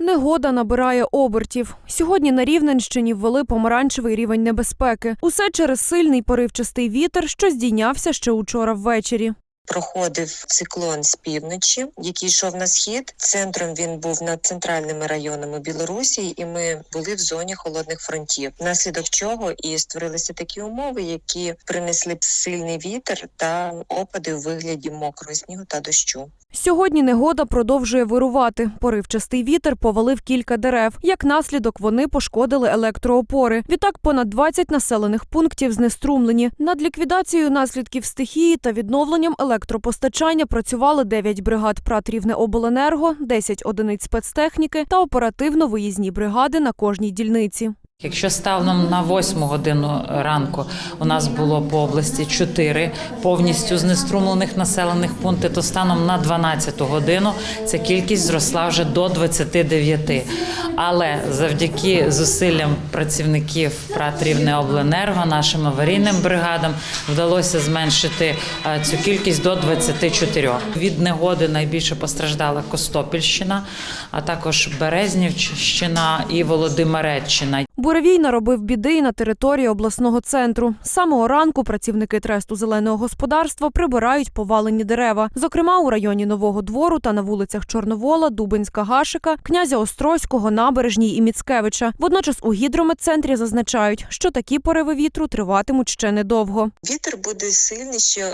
Негода набирає обертів. Сьогодні на Рівненщині ввели помаранчевий рівень небезпеки. Усе через сильний поривчастий вітер, що здійнявся ще учора ввечері. проходив циклон з півночі, який йшов на схід. Центром він був над центральними районами Білорусі, і ми були в зоні холодних фронтів. Внаслідок чого і створилися такі умови, які принесли сильний вітер та опади у вигляді мокрого снігу та дощу. Сьогодні негода продовжує вирувати. Поривчастий вітер повалив кілька дерев. Як наслідок, вони пошкодили електроопори. Відтак понад 20 населених пунктів знеструмлені. Над ліквідацією наслідків стихії та відновленням електропостачання працювали 9 бригад ПРАТ «Рівнеобленерго», 10 одиниць спецтехніки та оперативно-виїзні бригади на кожній дільниці. Якщо станом на 8 годину ранку у нас було по області 4 повністю знеструмлених населених пункти, то станом на 12 годину ця кількість зросла вже до 29. Але завдяки зусиллям працівників ПРАТ «Рівнеобленерго», нашим аварійним бригадам вдалося зменшити е, цю кількість до 24. Від негоди найбільше постраждала Костопільщина, а також Березнівщина і Володимиреччина. Буревій наробив біди і на території обласного центру. З самого ранку працівники тресту зеленого господарства прибирають повалені дерева. Зокрема, у районі Нового двору та на вулицях Чорновола, Дубинська Гашика, князя Острозького, Набережній і Міцкевича. Водночас у гідрометцентрі зазначають, що такі пориви вітру триватимуть ще недовго. Вітер буде сильний ще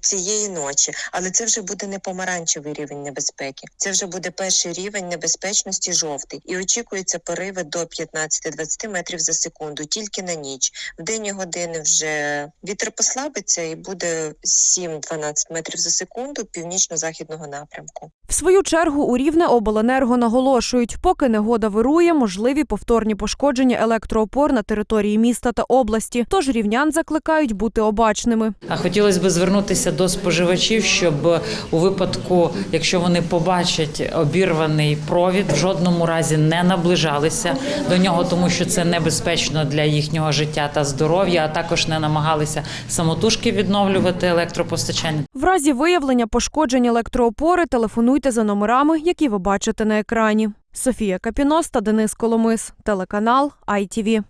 цієї ночі, але це вже буде не помаранчевий рівень небезпеки. Це вже буде перший рівень небезпечності жовтий, і очікуються пориви до 15-20 метрів за секунду тільки на ніч. В денні години вже вітер послабиться і буде 7-12 метрів за секунду північно-західного напрямку. В свою чергу у Рівне обленерго наголошують, поки негода вирує, можливі повторні пошкодження електроопор на території міста та області. Тож рівнян закликають бути обачними. А хотілося б звернутися до споживачів, щоб у випадку, якщо вони побачать обірваний провід, в жодному разі не наближалися до нього, тому що це небезпечно для їхнього життя та здоров'я, а також не намагалися самотужки відновлювати електропостачання. В разі виявлення пошкоджень електроопори телефонуйте за номерами, які ви бачите на екрані. Софія Капінос та Денис Коломис, телеканал ITV.